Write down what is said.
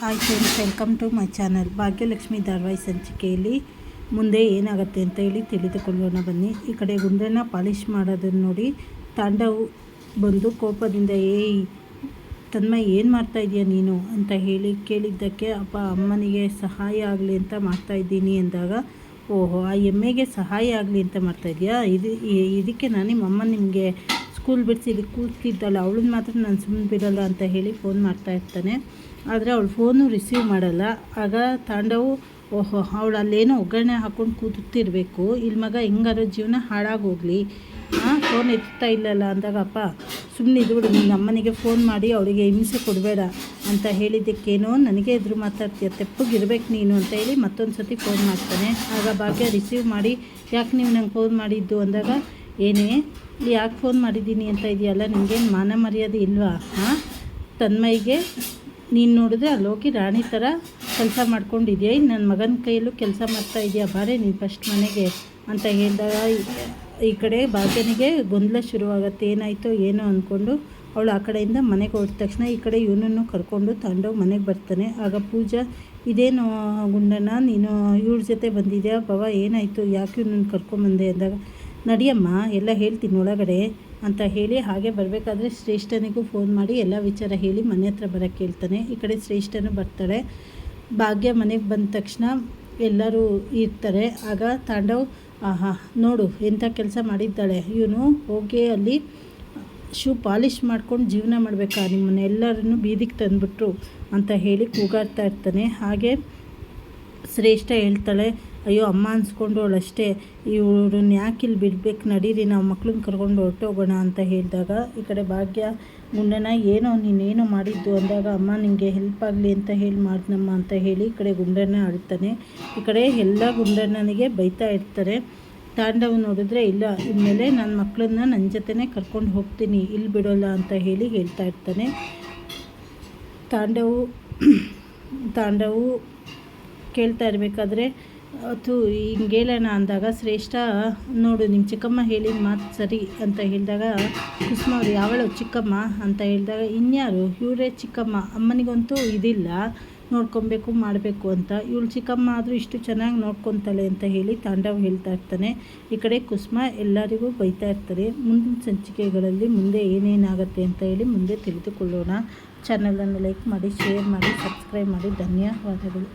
Hi friends welcome to my channel Bhagyalakshmi ಧಾರವಾಹಿ ಸಂಚಿಕೆಯಲ್ಲಿ ಮುಂದೆ ಏನಾಗುತ್ತೆ ಅಂತ ಹೇಳಿ ತಿಳಿದುಕೊಳ್ಳೋಣ. ಬನ್ನಿ, ಈ ಕಡೆ ಗುಂಡನ್ನು ಪಾಲಿಷ್ ಮಾಡೋದನ್ನು ನೋಡಿ. ತಾಂಡವು ಬಂದು ಕೋಪದಿಂದ, ಏಯ್, ತನ್ಮ ಏನು ಮಾಡ್ತಾ ನೀನು? ಅಂತ ಹೇಳಿ ಕೇಳಿದ್ದಕ್ಕೆ, ಅಪ್ಪ, ಅಮ್ಮನಿಗೆ ಸಹಾಯ ಆಗಲಿ ಅಂತ ಮಾಡ್ತಾ ಇದ್ದೀನಿ ಅಂದಾಗ, ಓಹೋ, ಆ ಎಮ್ಮೆಗೆ ಸಹಾಯ ಆಗಲಿ ಅಂತ ಮಾಡ್ತಾ ಇದೆಯಾ? ಇದು ಇದಕ್ಕೆ ನಾನು ನಿಮ್ಮ ಅಮ್ಮ ನಿಮಗೆ ಸ್ಕೂಲ್ ಬಿಡಿಸಿ ಇಲ್ಲಿ ಕೂತಿದ್ದಾಳೆ. ಅವಳನ್ನ ಮಾತ್ರ ನಾನು ಸುಮ್ಮನೆ ಬಿಡಲ್ಲ ಅಂತ ಹೇಳಿ ಫೋನ್ ಮಾಡ್ತಾ ಇರ್ತಾನೆ. ಆದರೆ ಅವಳು ಫೋನು ರಿಸೀವ್ ಮಾಡಲ್ಲ. ಆಗ ತಾಂಡವು, ಓಹೋ, ಅವಳು ಅಲ್ಲೇನೋ ಒಗ್ಗರಣೆ ಹಾಕ್ಕೊಂಡು ಕೂತಿರ್ಬೇಕು. ಇಲ್ಲಿ ಮಗ ಹೆಂಗಾರ ಜೀವನ ಹಾಳಾಗೋಗ್ಲಿ ಹಾಂ ಫೋನ್ ಎತ್ತಾ ಇಲ್ಲಲ್ಲ ಅಂದಾಗ, ಅಪ್ಪ ಸುಮ್ಮನೆ ಇದು ಬಿಡು. ನಿನ್ನ ಅಮ್ಮನಿಗೆ ಫೋನ್ ಮಾಡಿ ಅವಳಿಗೆ ಹಿಂಸೆ ಕೊಡಬೇಡ ಅಂತ ಹೇಳಿದ್ದಕ್ಕೇನೋ ನನಗೆ ಎದುರು ಮಾತಾಡ್ತೀಯ. ತೆಪ್ಪಗಿರ್ಬೇಕು ನೀನು ಅಂತ ಹೇಳಿ ಮತ್ತೊಂದು ಸತಿ ಫೋನ್ ಮಾಡ್ತಾನೆ. ಆಗ ಭಾಗ್ಯ ರಿಸೀವ್ ಮಾಡಿ, ಯಾಕೆ ನೀವು ನಂಗೆ ಫೋನ್ ಮಾಡಿದ್ದು? ಅಂದಾಗ ಏನೇ ಯಾಕೆ ಫೋನ್ ಮಾಡಿದ್ದೀನಿ ಅಂತ ಇದೆಯಲ್ಲ ನಿಮಗೇನು ಮಾನ ಮರ್ಯಾದೆ ಇಲ್ವಾ? ಹಾಂ ತನ್ಮೈಗೆ ನೀನು ನೋಡಿದ್ರೆ ಅಲ್ಲಿ ರಾಣಿ ಥರ ಕೆಲಸ ಮಾಡ್ಕೊಂಡಿದ್ಯಾ? ಇನ್ನು ನನ್ನ ಮಗನ ಕೈಯಲ್ಲೂ ಕೆಲಸ ಮಾಡ್ತಾ ಇದೆಯಾ? ಬಾರೆ, ನೀನು ಫಸ್ಟ್ ಮನೆಗೆ ಅಂತ ಹೇಳಿದಾಗ ಈ ಕಡೆ ಭಾಗ್ಯನಿಗೆ ಗೊಂದಲ ಶುರುವಾಗತ್ತೆ. ಏನಾಯಿತೋ ಏನೋ ಅಂದ್ಕೊಂಡು ಅವಳು ಆ ಕಡೆಯಿಂದ ಮನೆಗೆ ಹೊರಟ ತಕ್ಷಣ ಈ ಕಡೆ ಇವನನ್ನು ಕರ್ಕೊಂಡು ತಗೊಂಡೋಗಿ ಮನೆಗೆ ಬರ್ತಾನೆ. ಆಗ ಪೂಜಾ, ಇದೇನು ಗುಂಡನ ನೀನು ಇವಳ ಜೊತೆ ಬಂದಿದ್ಯಾ? ಬಾವ ಏನಾಯಿತು? ಯಾಕೆ ಇವನನ್ನು ಕರ್ಕೊಂಬಂದೆ ಅಂದಾಗ ನಡಿಯಮ್ಮ, ಎಲ್ಲ ಹೇಳ್ತೀನಿ ಒಳಗಡೆ ಅಂತ ಹೇಳಿ ಹಾಗೆ ಬರಬೇಕಾದ್ರೆ ಶ್ರೇಷ್ಠನಿಗೂ ಫೋನ್ ಮಾಡಿ ಎಲ್ಲ ವಿಚಾರ ಹೇಳಿ ಮನೆ ಹತ್ರ ಬರೋಕ್ಕೆ ಹೇಳ್ತಾನೆ ಈ ಕಡೆ ಶ್ರೇಷ್ಠನು ಬರ್ತಾಳೆ. ಭಾಗ್ಯ ಮನೆಗೆ ಬಂದ ತಕ್ಷಣ ಎಲ್ಲರೂ ಇರ್ತಾರೆ. ಆಗ ತಾಂಡವ್, ಆಹಾ, ನೋಡು ಎಂಥ ಕೆಲಸ ಮಾಡಿದ್ದಾಳೆ. ಇವನು ಹೋಗಿ ಅಲ್ಲಿ ಶೂ ಪಾಲಿಷ್ ಮಾಡ್ಕೊಂಡು ಜೀವನ ಮಾಡಬೇಕಾ? ನಿಮ್ಮನ್ನ ಎಲ್ಲರನ್ನು ಬೀದಿಗೆ ತಂದುಬಿಟ್ರು ಅಂತ ಹೇಳಿ ಕೂಗಾಡ್ತಾ ಇರ್ತಾನೆ. ಹಾಗೆ ಶ್ರೇಷ್ಠ ಹೇಳ್ತಾಳೆ ಅಯ್ಯೋ, ಅಮ್ಮ ಅನ್ಸ್ಕೊಂಡು ಅಷ್ಟೇ ಇವ್ರನ್ನ ಯಾಕೆ ಇಲ್ಲಿ ಬಿಡ್ಬೇಕು? ನಡೀರಿ, ನಾವು ಮಕ್ಳನ್ನ ಕರ್ಕೊಂಡು ಹೊರಟೋಗೋಣ ಅಂತ ಹೇಳಿದಾಗ, ಈ ಕಡೆ ಭಾಗ್ಯ ಗುಂಡನ ಏನೋ, ನೀನೇನೋ ಮಾಡಿದ್ದು? ಅಂದಾಗ, ಅಮ್ಮ ನಿಮಗೆ ಹೆಲ್ಪ್ ಆಗಲಿ ಅಂತ ಹೇಳಿ ಮಾಡಿದ್ನಮ್ಮ ಅಂತ ಹೇಳಿ ಈ ಕಡೆ ಗುಂಡಣ್ಣ ಆಡ್ತಾನೆ ಈ ಕಡೆ ಎಲ್ಲ ಗುಂಡಣ್ಣನಿಗೆ ಬೈತಾ ಇರ್ತಾರೆ. ತಾಂಡವ್ ನೋಡಿದ್ರೆ, ಇಲ್ಲ, ಇನ್ಮೇಲೆ ನನ್ನ ಮಕ್ಕಳನ್ನ ನನ್ನ ಜೊತೆನೇ ಕರ್ಕೊಂಡು ಹೋಗ್ತೀನಿ, ಇಲ್ಲಿ ಬಿಡೋಲ್ಲ ಅಂತ ಹೇಳಿ ಹೇಳ್ತಾ ಇರ್ತಾನೆ. ತಾಂಡವು ತಾಂಡವು ಕೇಳ್ತಾ ಇರಬೇಕಾದ್ರೆ ಅದು ಹಿಂಗೆ ಹೇಳೋಣ ಅಂದಾಗ ಶ್ರೇಷ್ಠ, ನೋಡು ನಿಮ್ಮ ಚಿಕ್ಕಮ್ಮ ಹೇಳಿದ ಮಾತು ಸರಿ ಅಂತ ಹೇಳಿದಾಗ, ಕುಸುಮ ಅವ್ರು ಯಾವಳು ಚಿಕ್ಕಮ್ಮ ಅಂತ ಹೇಳಿದಾಗ, ಇನ್ಯಾರು? ಇವರೇ ಚಿಕ್ಕಮ್ಮ, ಅಮ್ಮನಿಗಂತೂ ಇದಿಲ್ಲ, ನೋಡ್ಕೊಬೇಕು, ಮಾಡಬೇಕು ಅಂತ. ಇವಳು ಚಿಕ್ಕಮ್ಮ ಆದರೂ ಇಷ್ಟು ಚೆನ್ನಾಗಿ ನೋಡ್ಕೊತಾಳೆ ಅಂತ ಹೇಳಿ ತಾಂಡವ್ ಹೇಳ್ತಾ ಇರ್ತಾನೆ. ಈ ಕಡೆ ಕುಸುಮ ಎಲ್ಲರಿಗೂ ಬೈತಾ ಇರ್ತಾರೆ. ಮುಂದಿನ ಸಂಚಿಕೆಗಳಲ್ಲಿ ಮುಂದೆ ಏನೇನಾಗುತ್ತೆ ಅಂತ ಹೇಳಿ ಮುಂದೆ ತಿಳಿದುಕೊಳ್ಳೋಣ. ಚಾನಲನ್ನು ಲೈಕ್ ಮಾಡಿ ಶೇರ್ ಮಾಡಿ ಸಬ್ಸ್ಕ್ರೈಬ್ ಮಾಡಿ. ಧನ್ಯವಾದಗಳು.